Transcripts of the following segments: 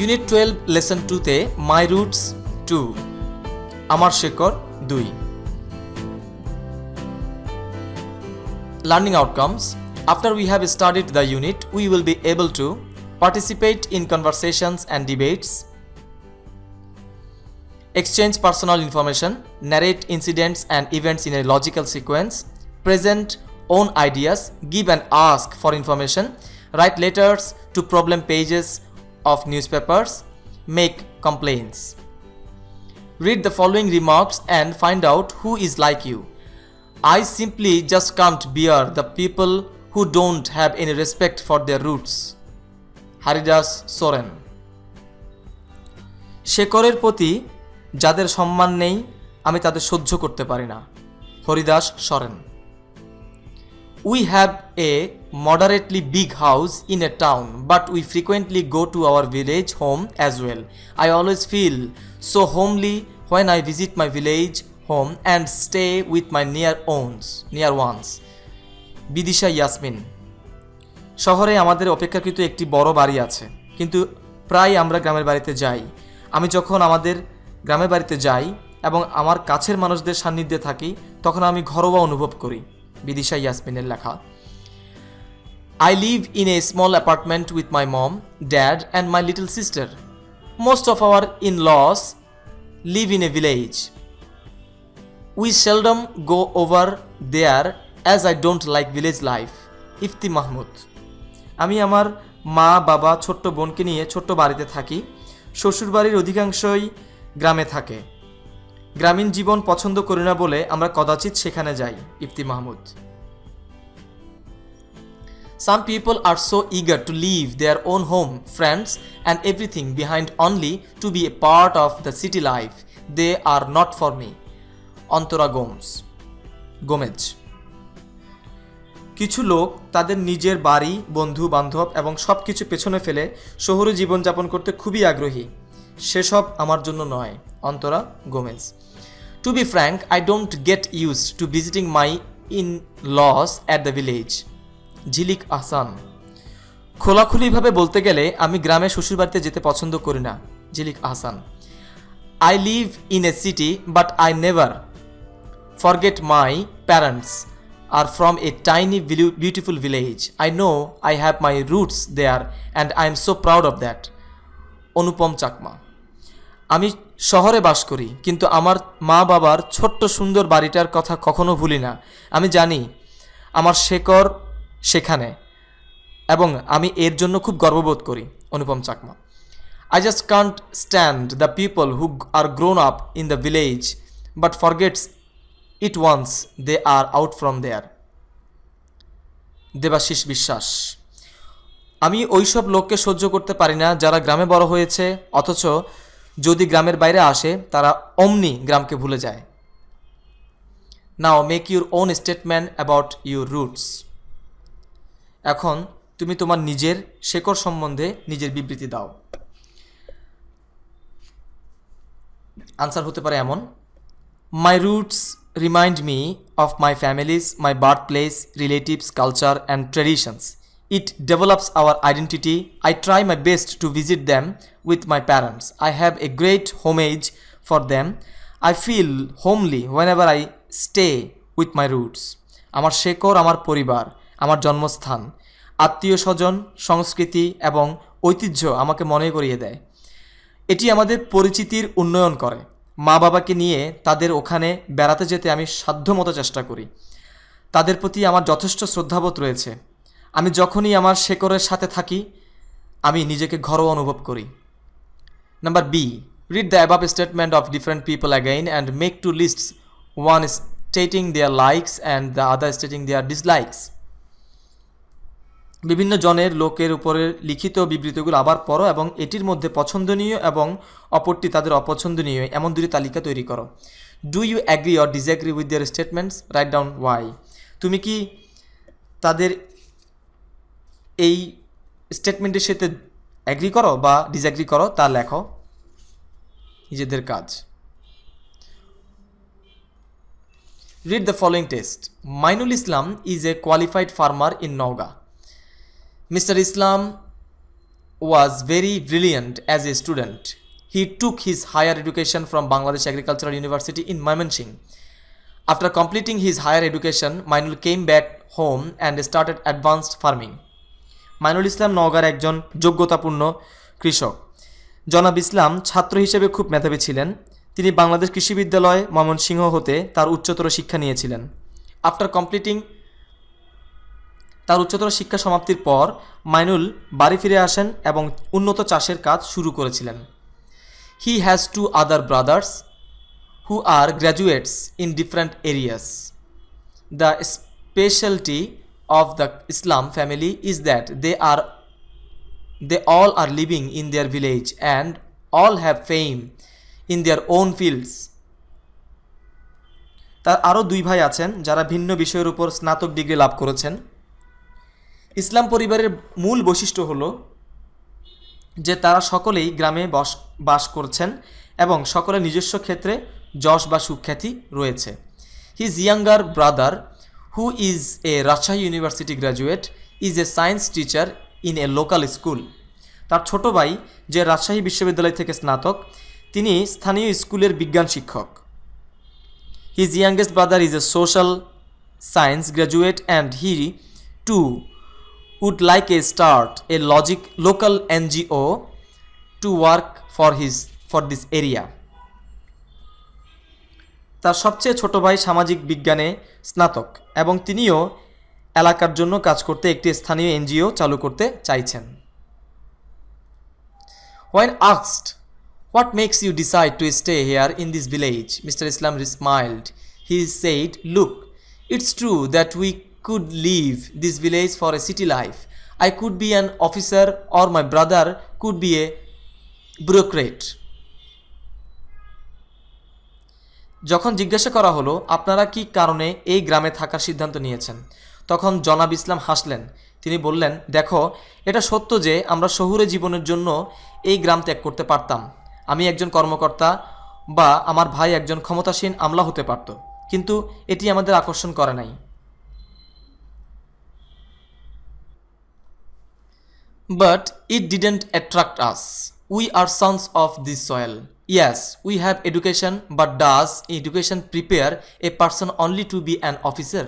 Unit twelve lesson টুতে মাই roots two আমার শেকর দুই learning outcomes after we have studied the unit we will be able to participate in conversations and debates exchange personal information narrate incidents and events in a logical sequence present own ideas give and ask for information write letters to problem pages of newspapers make complaints read the following remarks and find out who is like you I simply just can't bear the people who don't have any respect for their roots. Haridas Soren শেকরের প্রতি যাদের সম্মান নেই আমি তাদের সহ্য করতে পারি না Haridas Soren we have a moderately big house in a town but we frequently go to our village home as well I always feel so homely when I visit my village home and stay with my near ones near ones Bidisha Yasmin শহরে আমাদের অপেক্ষাকৃত একটি বড় বাড়ি আছে, কিন্তু প্রায় আমরা গ্রামের বাড়িতে যাই। আমি যখন আমাদের গ্রামের বাড়িতে যাই এবং আমার কাছের মানুষদের সান্নিধ্যে থাকি, তখন আমি ঘরোয়া অনুভব করি। বিদিশা ইয়াসমিনের লেখা। I live in a small apartment with my mom dad and my little sister most of our in laws live in a village we seldom go over there as I don't like village life Ifti Mahmud. আমি আমার মা, বাবা, ছোট্ট বোনকে নিয়ে ছোট্ট বাড়িতে থাকি। শ্বশুরবাড়ির অধিকাংশই গ্রামে থাকে। গ্রামীণ জীবন পছন্দ করি না বলে আমরা কদাচিত সেখানে যাই, Ifti Mahmud. Some people are so eager to leave their own home friends and everything behind only to be a part of the city life they are not for me Antara Gomes Gomez কিছু লোক তাদের নিজের বাড়ি, বন্ধু, বান্ধব এবং সব কিছু পেছনে ফেলে শহরে জীবনযাপন করতে খুবই আগ্রহী। সেসব আমার জন্য নয়। Antara Gomez. To be frank I don't get use to visiting my in laws at the village Jhilik Ahsan. খোলাখুলিভাবে বলতে গেলে, আমি গ্রামে শ্বশুরবাড়িতে যেতে পছন্দ করি না, Jhilik Ahsan. I live in a city but I never my parents are from a tiny vilu- beautiful village. I know i have my roots there, and i am so proud of that. Anupam Chakma আমি শহরে বাস করি, কিন্তু আমার মা বাবার ছোট্ট সুন্দর বাড়িটার কথা কখনো ভুলি না। আমি জানি আমার শেকড় সেখানে, এবং আমি এর জন্য খুব গর্ববোধ করি, Anupam Chakma. I just can't stand the people who are grown up in the village, but forgets it once they are out from there Debashis Biswas, আমি ওইসব লোককে সহ্য করতে পারি না যারা গ্রামে বড় হয়েছে, অথচ যদি গ্রামের বাইরে আসে, তারা অমনি গ্রামকে ভুলে যায়। Now make your own statement about your roots এখন তুমি তোমার নিজের শেকড় সম্বন্ধে নিজের বিবৃতি দাও। আনসার হতে পারে এমন my roots remind me of my families my birth place relatives culture and traditions develops our identity I try my best to visit them with my parents I have a great homage for them I feel homely whenever I stay with my roots আমার শেকড়, আমার পরিবার, আমার জন্মস্থান, আত্মীয় স্বজন, সংস্কৃতি এবং ঐতিহ্য আমাকে মনে করিয়ে দেয়। এটি আমাদের পরিচিতির উন্নয়ন করে। মা বাবাকে নিয়ে তাদের ওখানে বেড়াতে যেতে আমি সাধ্যমতো চেষ্টা করি। তাদের প্রতি আমার যথেষ্ট শ্রদ্ধাবোধ রয়েছে। আমি যখনই আমার শেকরের সাথে থাকি, আমি নিজেকে ঘরোয়া অনুভব করি। Number B read the above statement of different people again and make two list one stating their likes and the other stating their dislikes বিভিন্ন জনের লোকের উপরে লিখিত বিবৃতিগুলো আবার পড়ো এবং এটির মধ্যে পছন্দনীয় এবং অপরটি তাদের অপছন্দনীয় এমন দুটি তালিকা তৈরি করো। Do you agree or disagree with their statements write down why তুমি কি তাদের এই স্টেটমেন্টের সাথে অ্যাগ্রি করো বা ডিসঅ্যাগ্রি করো, তা লেখো। নিজেদের কাজ। Read the following test Mainul Islam is a qualified farmer in Naogaon mister Islam was very brilliant as a student he took his higher education from Bangladesh agricultural university in Mymensingh after completing his higher education Mainul came back home and started advanced farming Mainul Islam নওগাঁর একজন যোগ্যতাপূর্ণ কৃষক। জনাব ইসলাম ছাত্র হিসেবে খুব মেধাবী ছিলেন। তিনি বাংলাদেশ কৃষি বিদ্যালয় ময়মনসিংহ হতে তার উচ্চতর শিক্ষা নিয়েছিলেন। আফটার কমপ্লিটিং তার উচ্চতর শিক্ষা সমাপ্তির পর মাইনুল বাড়ি ফিরে আসেন এবং উন্নত চাষের কাজ শুরু করেছিলেন। He has two other brothers who are graduates in different areas the specialty of the Islam family is that they are, they all are living in their village and all have fame in their own fields. তার আরও দুই ভাই আছেন যারা ভিন্ন বিষয়ের উপর স্নাতক ডিগ্রি লাভ করেছেন ইসলাম পরিবারের মূল বৈশিষ্ট্য হল যে তারা সকলেই গ্রামে বস, বাস করছেন এবং সকলের নিজস্ব ক্ষেত্রে যশ বা সুখ্যাতি রয়েছে his younger brother who is a Rajshahi university graduate is a science teacher in a local school তার ছোট ভাই, যে রাজশাহী বিশ্ববিদ্যালয় থেকে স্নাতক, তিনি স্থানীয় স্কুলের বিজ্ঞান শিক্ষক। His youngest brother is a social science graduate and he too would like a start a logic local NGO to work for his for this area তার সবচেয়ে ছোট ভাই সামাজিক বিজ্ঞানে স্নাতক এবং তিনিও এলাকার জন্য কাজ করতে একটি স্থানীয় এনজিও চালু করতে চাইছেন। When asked what makes you decide to stay here in this village mister Islam resmiled he said look it's true that we could leave this village for a city life I could be an officer or my brother could be a bureaucrat যখন জিজ্ঞাসা করা হলো, আপনারা কি কারণে এই গ্রামে থাকার সিদ্ধান্ত নিয়েছেন তখন জনাব ইসলাম হাসলেন তিনি বললেন, দেখো, এটা সত্য যে আমরা শহুরে জীবনের জন্য এই গ্রাম ত্যাগ করতে পারতাম আমি একজন কর্মকর্তা বা আমার ভাই একজন ক্ষমতাসীন আমলা হতে পারত, কিন্তু এটি আমাদের আকর্ষণ করে নাই But it didn't attract us. We are sons of this soil. Yes we have education but does education prepare a person only to be an officer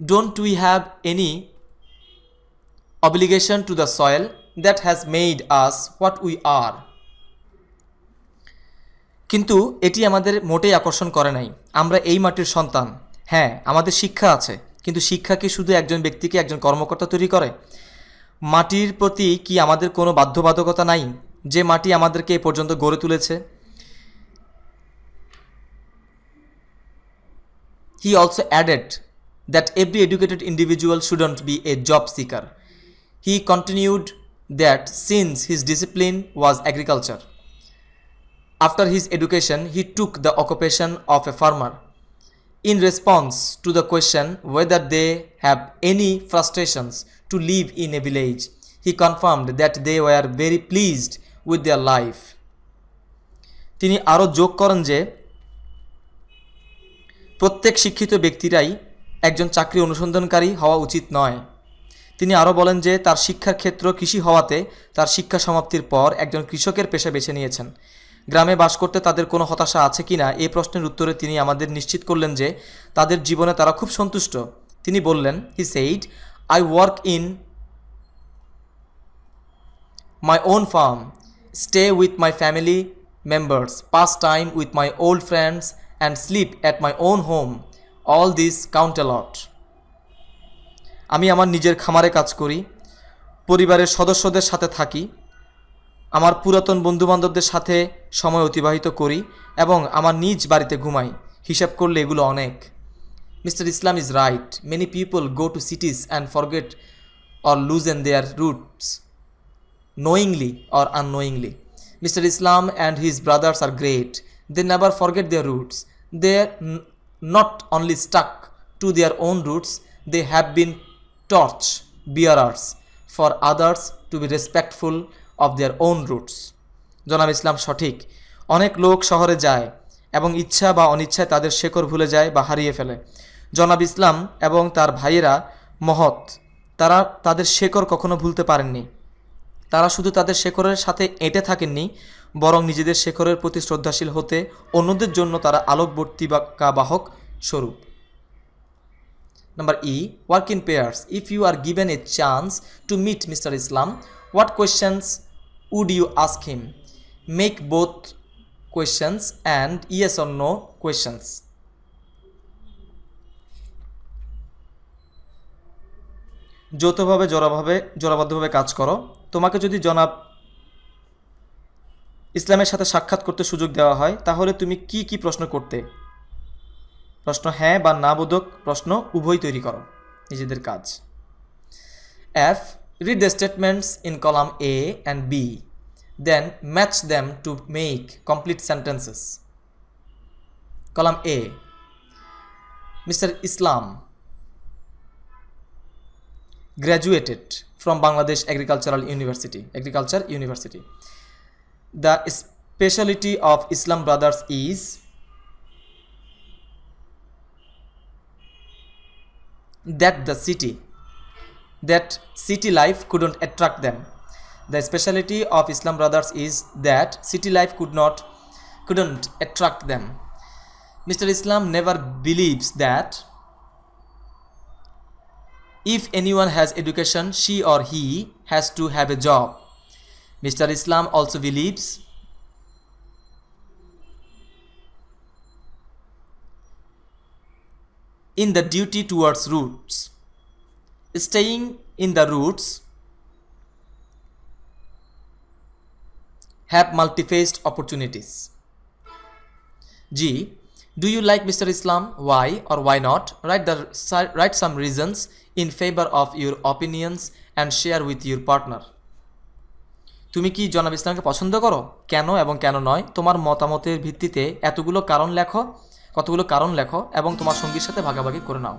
don't we have any obligation to the soil that has made us what we are কিন্তু এটি আমাদের মোটেই আকর্ষণ করে নাই। আমরা এই মাটির সন্তান। হ্যাঁ আমাদের শিক্ষা আছে, কিন্তু শিক্ষা কি শুধু একজন ব্যক্তিকে একজন কর্মকর্তা তৈরি করে? মাটির প্রতি কি আমাদের কোনো বাধ্যবাধকতা নাই? যে মাটি আমাদেরকে এ পর্যন্ত গড়ে তুলেছে he also added that every educated individual shouldn't be a job seeker he continued that since his discipline was agriculture After his education, he took the occupation of a farmer. In response to the question whether they have any frustrations to live in a village, he confirmed that they were very pleased with their life তিনি আরও যোগ করেন যে প্রত্যেক শিক্ষিত ব্যক্তিরাই একজন চাকরি অনুসন্ধানকারী হওয়া উচিত নয়। তিনি আরও বলেন যে তার শিক্ষার ক্ষেত্র কৃষি হওয়াতে তার শিক্ষা সমাপ্তির পর একজন কৃষকের পেশা বেছে নিয়েছেন। গ্রামে বাস করতে তাদের কোনো হতাশা আছে কি না এই প্রশ্নের উত্তরে তিনি আমাদের নিশ্চিত করলেন যে তাদের জীবনে তারা খুব সন্তুষ্ট। তিনি বললেন he said I work in my own farm, stay with my family members, pass time with my old friends, and sleep at my own home. All this count a. আমি আমার নিজের খামারে কাজ করি পরিবারের সদস্যদের সাথে থাকি আমার পুরাতন বন্ধুবান্ধবদের সাথে সময় অতিবাহিত করি এবং আমার নিজ বাড়িতে ঘুমাই হিসাব করলে এগুলো অনেক mister Islam is right many people go to cities and forget or loosen their roots knowingly or unknowingly. Mr. Islam and his brothers are great. They never forget their roots. They're n- not only stuck to their own roots, they have been torch bearers for others to be respectful of their own roots. জনাব ইসলাম সঠিক অনেক লোক শহরে যায় এবং ইচ্ছা বা অনিচ্ছায় তাদের শেকড় ভুলে যায় বা হারিয়ে ফেলে জনাব ইসলাম এবং তার ভাইয়েরা মহৎ তারা তাদের শেকড় কখনো ভুলতে পারেননি তারা শুধু তাদের শেখরের সাথে এঁটে থাকেননি, বরং নিজেদের শেখরের প্রতি শ্রদ্ধাশীল হতে অন্যদের জন্য তারা আলোকবর্তী বা বাহক স্বরূপ। Number E work in pairs if you are given a chance to meet mister Islam what questions would you ask him make both questions and yes or no questions যৌথভাবে জোড়াভাবে জোড়াবদ্ধভাবে কাজ করো। তোমাকে যদি জনাব ইসলামের সাথে সাক্ষাৎ করতে সুযোগ দেওয়া হয়, তাহলে তুমি কি কি প্রশ্ন করতে? প্রশ্ন হ্যাঁ বা না বোধক প্রশ্ন উভয় তৈরি করো। নিজেদের কাজ। F read the statements in column A and B then match them to make complete sentences column A mister Islam graduated. From Bangladesh Agricultural University, Agriculture University. The specialty of Islam Brothers is that the city, that city life couldn't attract them. The specialty of Islam Brothers is that city life could not, couldn't attract them. Mr. Islam never believes that if anyone has education, she or he has to have a job. Mr. Islam also believes in the duty towards roots. Staying in the roots have multi-faced opportunities. G. Do you like Mr. Islam? Why or why not? Write the write some reasons in favor of your opinions and share with your partner. তুমি কি জনাব ইসলামকে পছন্দ করো কেন এবং কেন নয় তোমার মতামতের ভিত্তিতে এতগুলো কারণ লেখো কতগুলো কারণ লেখো এবং তোমার সঙ্গীর সাথে ভাগাভাগি করে নাও